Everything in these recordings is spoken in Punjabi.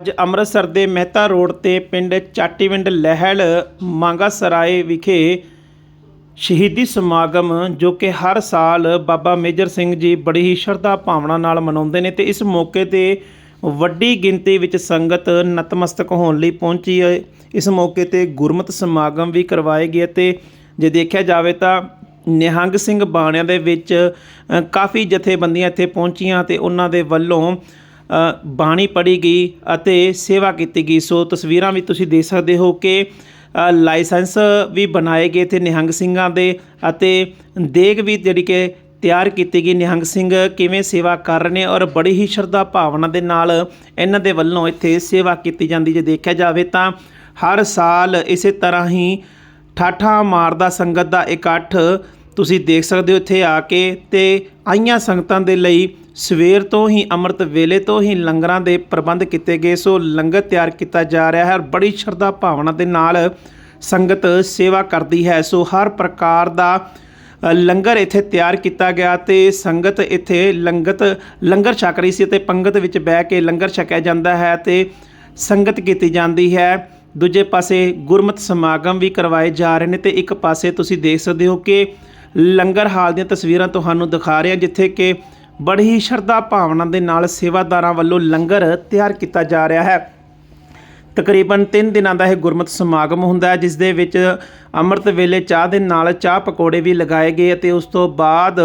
ਅੱਜ ਅੰਮ੍ਰਿਤਸਰ ਦੇ ਮਹਿਤਾ ਰੋਡ ਤੇ ਪਿੰਡ ਚਾਟੀਵਿੰਡ ਲਹਿਲ ਮਾਂਗਾ ਸਰਾਏ ਵਿਖੇ ਸ਼ਹੀਦੀ ਸਮਾਗਮ, ਜੋ ਕਿ ਹਰ ਸਾਲ ਬਾਬਾ ਮੇਜਰ ਸਿੰਘ ਜੀ ਬੜੀ ਹੀ ਸ਼ਰਧਾ ਭਾਵਨਾ ਨਾਲ ਮਨਾਉਂਦੇ ਨੇ ਤੇ ਇਸ ਮੌਕੇ ਤੇ ਵੱਡੀ ਗਿਣਤੀ ਵਿੱਚ ਸੰਗਤ ਨਤਮਸਤਕ ਹੋਣ ਲਈ ਪਹੁੰਚੀ ਹੈ। ਇਸ ਮੌਕੇ ਤੇ ਗੁਰਮਤਿ ਸਮਾਗਮ ਵੀ ਕਰਵਾਏ ਗਏ ਤੇ ਜੇ ਦੇਖਿਆ ਜਾਵੇ ਤਾਂ ਨਿਹੰਗ ਸਿੰਘ ਬਾਣਿਆਂ ਦੇ ਵਿੱਚ ਕਾਫੀ ਜਥੇਬੰਦੀਆਂ ਇੱਥੇ ਪਹੁੰਚੀਆਂ ਤੇ ਉਹਨਾਂ ਦੇ ਵੱਲੋਂ ਬਾਣੀ ਪੜ੍ਹੀ ਗਈ ਅਤੇ ਸੇਵਾ ਕੀਤੀ ਗਈ। ਸੋ ਤਸਵੀਰਾਂ ਵੀ ਤੁਸੀਂ ਦੇਖ ਸਕਦੇ ਹੋ ਕਿ ਲਾਇਸੈਂਸ ਵੀ ਬਣਾਏ ਗਏ ਤੇ ਨਿਹੰਗ ਸਿੰਘਾਂ ਦੇ ਅਤੇ ਦੇਗ ਵੀ ਜਿਹੜੀ ਕਿ ਤਿਆਰ ਕੀਤੀ ਗਈ। ਨਿਹੰਗ ਸਿੰਘ ਕਿਵੇਂ ਸੇਵਾ ਕਰ ਰਹੇ ਨੇ ਔਰ ਬੜੀ ਹੀ ਸ਼ਰਧਾ ਭਾਵਨਾ ਦੇ ਨਾਲ ਇਹਨਾਂ ਦੇ ਵੱਲੋਂ ਇੱਥੇ ਸੇਵਾ ਕੀਤੀ ਜਾਂਦੀ ਜੇ ਦੇਖਿਆ ਜਾਵੇ ਤਾਂ ਹਰ ਸਾਲ ਇਸੇ ਤਰ੍ਹਾਂ ਹੀ ਠਾਠਾ ਮਾਰਦਾ ਸੰਗਤ ਦਾ ਇਕੱਠ ਤੁਸੀਂ ਦੇਖ ਸਕਦੇ ਹੋ ਇੱਥੇ ਆ ਕੇ ਤੇ ਆਈਆਂ ਸੰਗਤਾਂ ਦੇ ਲਈ ਸਵੇਰ ਤੋਂ ਹੀ ਅੰਮ੍ਰਿਤ ਵੇਲੇ ਤੋਂ ਹੀ ਲੰਗਰਾਂ ਦੇ ਪ੍ਰਬੰਧ ਕੀਤੇ ਗਏ। ਸੋ ਲੰਗਰ ਤਿਆਰ ਕੀਤਾ ਜਾ ਰਿਹਾ ਹੈ ਔਰ ਬੜੀ ਸ਼ਰਧਾ ਭਾਵਨਾ ਦੇ ਨਾਲ ਸੰਗਤ ਸੇਵਾ ਕਰਦੀ ਹੈ। ਸੋ ਹਰ ਪ੍ਰਕਾਰ ਦਾ ਲੰਗਰ ਇੱਥੇ ਤਿਆਰ ਕੀਤਾ ਗਿਆ ਤੇ ਸੰਗਤ ਇੱਥੇ ਲੰਗਤ, ਲੰਗਰ ਛਕ ਰਹੀ ਸੀ ਤੇ ਪੰਗਤ ਵਿੱਚ ਬਹਿ ਕੇ ਲੰਗਰ ਛਕਿਆ ਜਾਂਦਾ ਹੈ ਤੇ ਸੰਗਤ ਕੀਤੀ ਜਾਂਦੀ ਹੈ। ਦੂਜੇ ਪਾਸੇ ਗੁਰਮਤਿ ਸਮਾਗਮ ਵੀ ਕਰਵਾਏ ਜਾ ਰਹੇ ਨੇ ਤੇ ਇੱਕ ਪਾਸੇ ਤੁਸੀਂ ਦੇਖ ਸਕਦੇ ਹੋ ਕਿ ਲੰਗਰ ਹਾਲ ਦੀਆਂ ਤਸਵੀਰਾਂ ਤੁਹਾਨੂੰ ਦਿਖਾ ਰਹੇ ਹਾਂ ਜਿੱਥੇ ਕਿ ਬੜੀ ਹੀ ਸ਼ਰਧਾ ਭਾਵਨਾ ਦੇ ਨਾਲ ਸੇਵਾਦਾਰਾਂ ਵੱਲੋਂ ਲੰਗਰ ਤਿਆਰ ਕੀਤਾ ਜਾ ਰਿਹਾ ਹੈ। ਤਕਰੀਬਨ 3 ਦਿਨਾਂ ਦਾ ਇਹ ਗੁਰਮਤਿ ਸਮਾਗਮ ਹੁੰਦਾ ਹੈ ਜਿਸ ਦੇ ਵਿੱਚ ਅੰਮ੍ਰਿਤ ਵੇਲੇ ਚਾਹ ਦੇ ਨਾਲ ਚਾਹ ਪਕੌੜੇ ਵੀ ਲਗਾਏ ਗਏ ਅਤੇ ਉਸ ਤੋਂ ਬਾਅਦ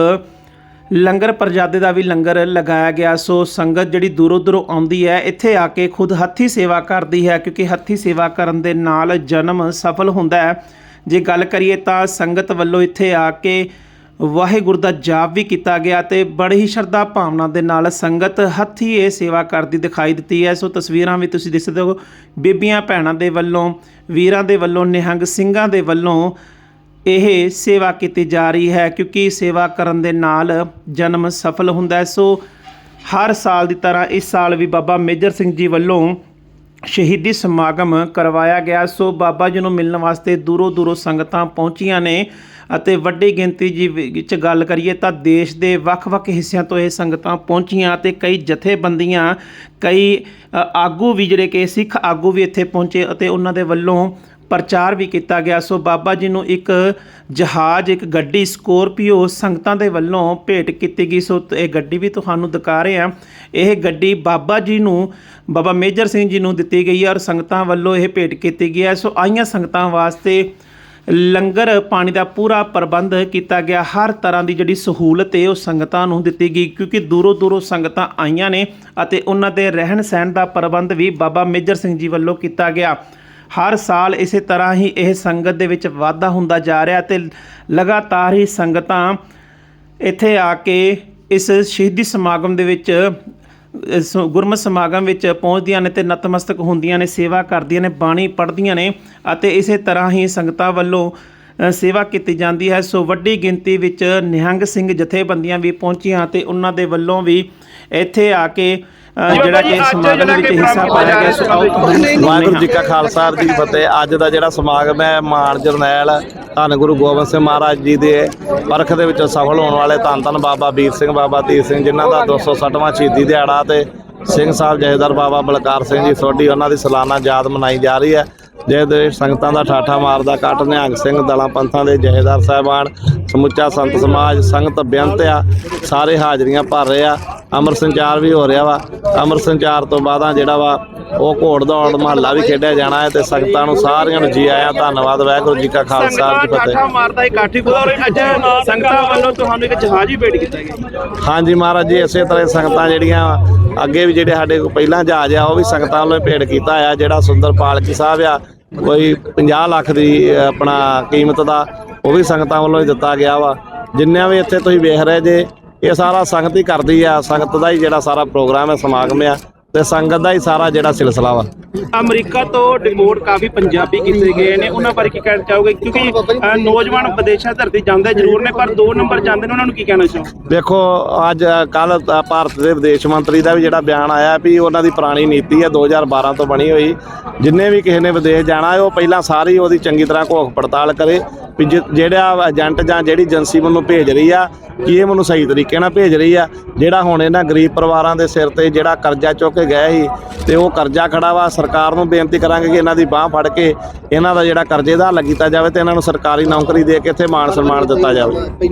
ਲੰਗਰ ਪ੍ਰਜਾਦੇ ਦਾ ਵੀ ਲੰਗਰ ਲਗਾਇਆ ਗਿਆ। ਸੋ ਸੰਗਤ ਜਿਹੜੀ ਦੂਰੋਂ ਦੂਰੋਂ ਆਉਂਦੀ ਹੈ, ਇੱਥੇ ਆ ਕੇ ਖੁਦ ਹੱਥੀ ਸੇਵਾ ਕਰਦੀ ਹੈ, ਕਿਉਂਕਿ ਹੱਥੀ ਸੇਵਾ ਕਰਨ ਦੇ ਨਾਲ ਜਨਮ ਸਫਲ ਹੁੰਦਾ ਹੈ। ਜੇ ਗੱਲ ਕਰੀਏ ਤਾਂ ਸੰਗਤ ਵੱਲੋਂ ਇੱਥੇ ਆ ਕੇ ਵਾਹਿਗੁਰੂ ਦਾ ਜਾਪ ਵੀ ਕੀਤਾ ਗਿਆ ਤੇ ਬੜੀ ਹੀ ਸ਼ਰਧਾ ਭਾਵਨਾ ਦੇ ਨਾਲ ਸੰਗਤ ਹੱਥੀ ਇਹ ਸੇਵਾ ਕਰਦੀ ਦਿਖਾਈ ਦਿੱਤੀ ਹੈ। ਸੋ ਤਸਵੀਰਾਂ ਵੀ ਤੁਸੀਂ ਦੇਖ ਸਕਦੇ ਹੋ। ਬੀਬੀਆਂ ਭੈਣਾਂ ਦੇ ਵੱਲੋਂ, ਵੀਰਾਂ ਦੇ ਵੱਲੋਂ, ਨਿਹੰਗ ਸਿੰਘਾਂ ਦੇ ਵੱਲੋਂ ਇਹ ਸੇਵਾ ਕੀਤੀ ਜਾ ਰਹੀ ਹੈ ਕਿਉਂਕਿ ਸੇਵਾ ਕਰਨ ਦੇ ਨਾਲ ਜਨਮ ਸਫਲ ਹੁੰਦਾ ਹੈ। ਸੋ ਹਰ ਸਾਲ ਦੀ ਤਰ੍ਹਾਂ ਇਸ ਸਾਲ ਵੀ ਬਾਬਾ ਮੇਜਰ ਸਿੰਘ ਜੀ ਵੱਲੋਂ ਸ਼ਹੀਦੀ ਸਮਾਗਮ ਕਰਵਾਇਆ ਗਿਆ। ਸੋ ਬਾਬਾ ਜੀ ਨੂੰ ਮਿਲਣ ਵਾਸਤੇ ਦੂਰੋਂ ਦੂਰੋਂ ਸੰਗਤਾਂ ਪਹੁੰਚੀਆਂ ਨੇ ਅਤੇ ਵੱਡੀ ਗਿਣਤੀ ਜੀ ਵਿੱਚ ਗੱਲ ਕਰੀਏ ਤਾਂ ਦੇਸ਼ ਦੇ ਵੱਖ-ਵੱਖ ਹਿੱਸਿਆਂ ਤੋਂ ਇਹ ਸੰਗਤਾਂ ਪਹੁੰਚੀਆਂ ਤੇ ਕਈ ਜਥੇਬੰਦੀਆਂ, ਕਈ ਆਗੂ ਵੀ ਜਿਹੜੇ ਕਿ ਸਿੱਖ ਆਗੂ ਵੀ ਇੱਥੇ ਪਹੁੰਚੇ ਅਤੇ ਉਹਨਾਂ ਦੇ ਵੱਲੋਂ ਪ੍ਰਚਾਰ ਵੀ ਕੀਤਾ ਗਿਆ। ਸੋ ਬਾਬਾ ਜੀ ਨੂੰ ਇੱਕ ਜਹਾਜ਼, ਇੱਕ ਗੱਡੀ ਸਕੋਰਪੀਓ ਸੰਗਤਾਂ ਦੇ ਵੱਲੋਂ ਭੇਟ ਕੀਤੀ ਗਈ। ਸੋ ਇਹ ਗੱਡੀ ਵੀ ਤੁਹਾਨੂੰ ਦਿਖਾ ਰਹੇ ਹਾਂ। ਇਹ ਗੱਡੀ ਬਾਬਾ ਜੀ ਨੂੰ, ਬਾਬਾ ਮੇਜਰ ਸਿੰਘ ਜੀ ਨੂੰ ਦਿੱਤੀ ਗਈ ਹੈ ਔਰ ਸੰਗਤਾਂ ਵੱਲੋਂ ਇਹ ਭੇਟ ਕੀਤੀ ਗਈ ਹੈ। ਸੋ ਆਈਆਂ ਸੰਗਤਾਂ ਵਾਸਤੇ ਲੰਗਰ ਪਾਣੀ ਦਾ ਪੂਰਾ ਪ੍ਰਬੰਧ ਕੀਤਾ ਗਿਆ। ਹਰ ਤਰ੍ਹਾਂ ਦੀ ਜਿਹੜੀ ਸਹੂਲਤ ਹੈ, ਉਹ ਸੰਗਤਾਂ ਨੂੰ ਦਿੱਤੀ ਗਈ ਕਿਉਂਕਿ ਦੂਰੋਂ ਦੂਰੋਂ ਸੰਗਤਾਂ ਆਈਆਂ ਨੇ ਅਤੇ ਉਹਨਾਂ ਦੇ ਰਹਿਣ ਸਹਿਣ ਦਾ ਪ੍ਰਬੰਧ ਵੀ ਬਾਬਾ ਮੇਜਰ ਸਿੰਘ ਜੀ ਵੱਲੋਂ ਕੀਤਾ ਗਿਆ। ਹਰ ਸਾਲ ਇਸੇ ਤਰ੍ਹਾਂ ਹੀ ਇਹ ਸੰਗਤ ਦੇ ਵਿੱਚ ਵਾਧਾ ਹੁੰਦਾ ਜਾ ਰਿਹਾ ਤੇ ਲਗਾਤਾਰ ਹੀ ਸੰਗਤਾਂ ਇੱਥੇ ਆ ਕੇ ਇਸ ਸ਼ਹੀਦੀ ਸਮਾਗਮ ਦੇ ਵਿੱਚ, ਇਸ ਗੁਰਮਤਿ ਸਮਾਗਮ ਵਿੱਚ ਪਹੁੰਚਦੀਆਂ ਨੇ ਤੇ ਨਤਮਸਤਕ ਹੁੰਦੀਆਂ ਨੇ, ਸੇਵਾ ਕਰਦੀਆਂ ਨੇ, ਬਾਣੀ ਪੜ੍ਹਦੀਆਂ ਨੇ ਅਤੇ ਇਸੇ ਤਰ੍ਹਾਂ ਹੀ ਸੰਗਤਾਂ ਵੱਲੋਂ ਸੇਵਾ ਕੀਤੀ ਜਾਂਦੀ ਹੈ। ਸੋ ਵੱਡੀ ਗਿਣਤੀ ਵਿੱਚ ਨਿਹੰਗ ਸਿੰਘ ਜਥੇਬੰਦੀਆਂ ਵੀ ਪਹੁੰਚੀਆਂ ਤੇ ਉਹਨਾਂ ਦੇ ਵੱਲੋਂ ਵੀ ਇੱਥੇ ਆ ਕੇ ਜਿਹੜਾ ਕਿ ਸਮਾਗਮ ਵਿੱਚ ਹਿੱਸਾ ਪਾਇਆ ਗਿਆ ਸੋ। ਵਾਹਿਗੁਰੂ ਜੀ ਕਾ ਖਾਲਸਾ ਜੀ ਫਤਿਹ। ਅੱਜ ਦਾ ਜਿਹੜਾ ਸਮਾਗਮ ਹੈ ਮਾਨ ਜਰਨੈਲ ਧੰਨ ਗੁਰੂ ਗੋਬਿੰਦ ਸਿੰਘ ਮਹਾਰਾਜ ਜੀ ਦੇ ਪਰਖ ਦੇ ਵਿੱਚ ਸਫਲ ਹੋਣ ਵਾਲੇ ਧੰਨ ਧੰਨ ਬਾਬਾ ਵੀਰ ਸਿੰਘ ਬਾਬਾ ਤੀਰ ਸਿੰਘ ਜਿਨ੍ਹਾਂ ਦਾ 260ਵਾਂ ਸ਼ਹੀਦੀ ਦਿਹਾੜਾ ਤੇ ਸਿੰਘ ਸਾਹਿਬ ਜਹੇਦਾਰ ਬਾਬਾ ਬਲਕਾਰ ਸਿੰਘ ਜੀ ਸੋਢੀ ਉਹਨਾਂ ਦੀ ਸਾਲਾਨਾ ਯਾਦ ਮਨਾਈ ਜਾ ਰਹੀ ਹੈ। ਜਿਹਦੇ ਦੇ ਸੰਗਤਾਂ ਦਾ ਠਾਠਾ ਮਾਰਦਾ ਕੱਟ ਨਿਹੰਗ ਸਿੰਘ ਦਲਾਂ ਪੰਥਾਂ ਦੇ ਜਹੇਦਾਰ ਸਾਹਿਬਾਨ ਸਮੁੱਚਾ ਸੰਤ ਸਮਾਜ ਸੰਗਤ ਬੇਅੰਤ ਆ ਸਾਰੇ ਹਾਜ਼ਰੀਆਂ ਭਰ ਰਹੇ। ਆ ਅਮਰ ਸੰਚਾਰ ਵੀ ਹੋ ਰਿਹਾ ਵਾ। ਅਮਰ ਸੰਚਾਰ ਤੋਂ ਬਾਅਦਾਂ ਜਿਹੜਾ ਵਾ ਉਹ ਘੋੜ ਦੌੜ ਮਹੱਲਾ ਵੀ ਖੇਡਿਆ ਜਾਣਾ ਹੈ ਤੇ ਸੰਗਤਾਂ ਨੂੰ ਸਾਰਿਆਂ ਨੂੰ ਜੀ ਆਇਆਂ। ਧੰਨਵਾਦ ਵਾਹਿਗੁਰੂ ਜੀ ਕਾ ਖਾਲਸਾ ਜੀ ਫਤਿਹ। ਮਾਰਦਾ ਇਕਾਠੀ ਬੁਲਾਰੇ ਅੱਜ ਸੰਗਤਾਂ ਵੱਲੋਂ ਤੁਹਾਨੂੰ ਇੱਕ ਜਹਾਜ਼ ਹੀ ਭੇਟ ਕੀਤਾ ਗਿਆ। ਹਾਂਜੀ ਮਹਾਰਾਜ ਜੀ ਇਸੇ ਤਰ੍ਹਾਂ ਸੰਗਤਾਂ ਜਿਹੜੀਆਂ ਅੱਗੇ ਵੀ ਜਿਹੜੇ ਸਾਡੇ ਕੋਲ ਪਹਿਲਾਂ ਜਹਾਜ਼ ਆ ਉਹ ਵੀ ਸੰਗਤਾਂ ਵੱਲੋਂ ਭੇਟ ਕੀਤਾ ਆ। ਜਿਹੜਾ ਸੁੰਦਰ ਪਾਲਕੀ ਸਾਹਿਬ ਆ ਕੋਈ 50 ਲੱਖ ਦੀ ਆਪਣਾ ਕੀਮਤ ਦਾ ਉਹ ਵੀ ਸੰਗਤਾਂ ਵੱਲੋਂ ਹੀ ਦਿੱਤਾ ਗਿਆ ਵਾ। ਜਿੰਨਿਆਂ ਵੀ ਇੱਥੇ ਤੁਸੀਂ ਵੇਖ ਰਹੇ ਜੇ ਇਹ ਸਾਰਾ ਸੰਗਤ ਹੀ ਕਰਦੀ ਆ ਸੰਗਤ ਦਾ ਹੀ ਜਿਹੜਾ ਸਾਰਾ ਪ੍ਰੋਗਰਾਮ ਹੈ ਸਮਾਗਮ ਆ ਤੇ ਸੰਗਤ ਦਾ ਹੀ ਸਾਰਾ ਜਿਹੜਾ ਸਿਲਸਿਲਾ ਵਾ। ਅਮਰੀਕਾ ਤੋਂ ਡਿਪੋਰਟ ਕਾਫੀ ਪੰਜਾਬੀ ਕੀਤੇ ਗਏ ਨੇ ਉਹਨਾਂ ਬਾਰੇ ਕੀ ਕਹਿਣਾ ਚਾਹੋਗੇ? ਕਿਉਂਕਿ ਨੌਜਵਾਨ ਵਿਦੇਸ਼ਾਂ ਧਰਤੀ ਜਾਂਦੇ ਜ਼ਰੂਰ ਨੇ ਪਰ ਦੋ ਨੰਬਰ ਜਾਂਦੇ ਨੇ ਉਹਨਾਂ ਨੂੰ ਕੀ ਕਹਿਣਾ ਚਾਹੋ ਦੇਖੋ ਅੱਜ ਕੱਲ ਭਾਰਤ ਦੇ ਵਿਦੇਸ਼ ਮੰਤਰੀ ਦਾ ਵੀ ਜਿਹੜਾ ਬਿਆਨ ਆਇਆ ਵੀ ਉਹਨਾਂ ਦੀ ਪੁਰਾਣੀ ਨੀਤੀ ਹੈ 2012 ਤੋਂ ਬਣੀ ਹੋਈ। ਜਿੰਨੇ ਵੀ ਕਿਸੇ ਨੇ ਵਿਦੇਸ਼ ਜਾਣਾ ਹੈ ਉਹ ਪਹਿਲਾਂ ਸਾਰੀ ਉਹਦੀ ਚੰਗੀ ਤਰ੍ਹਾਂ ਘੋਖ ਪੜਤਾਲ ਕਰੇ। ਵੀ ਜਿ- ਜਿਹੜਾ ਏਜੰਟ ਜਾਂ ਜਿਹੜੀ ਏਜੰਸੀ ਮੈਨੂੰ ਭੇਜ ਰਹੀ ਆ, ਕਿ ਇਹ ਮੈਨੂੰ ਸਹੀ ਤਰੀਕੇ ਨਾਲ ਭੇਜ ਰਹੀ ਆ? ਜਿਹੜਾ ਹੁਣ ਇਹਨਾਂ ਗਰੀਬ ਪਰਿਵਾਰਾਂ ਦੇ ਸਿਰ ਤੇ ਜਿਹੜਾ ਕਰਜ਼ਾ ਚੁੱਕ ਕੇ ਗਏ ਸੀ ਤੇ ਉਹ ਕਰਜ਼ਾ ਖੜਾ ਵਾ, ਸਰਕਾਰ ਨੂੰ ਬੇਨਤੀ ਕਰਾਂਗੇ ਕਿ ਇਹਨਾਂ ਦੀ ਬਾਹ ਫੜ ਕੇ ਇਹਨਾਂ ਦਾ ਜਿਹੜਾ ਕਰਜ਼ੇ ਦਾ ਹੱਲ ਕੀਤਾ ਜਾਵੇ ਤੇ ਇਹਨਾਂ ਨੂੰ ਸਰਕਾਰੀ ਨੌਕਰੀ ਦੇ ਕੇ ਇੱਥੇ ਮਾਣ ਸਨਮਾਨ ਦਿੱਤਾ ਜਾਵੇ।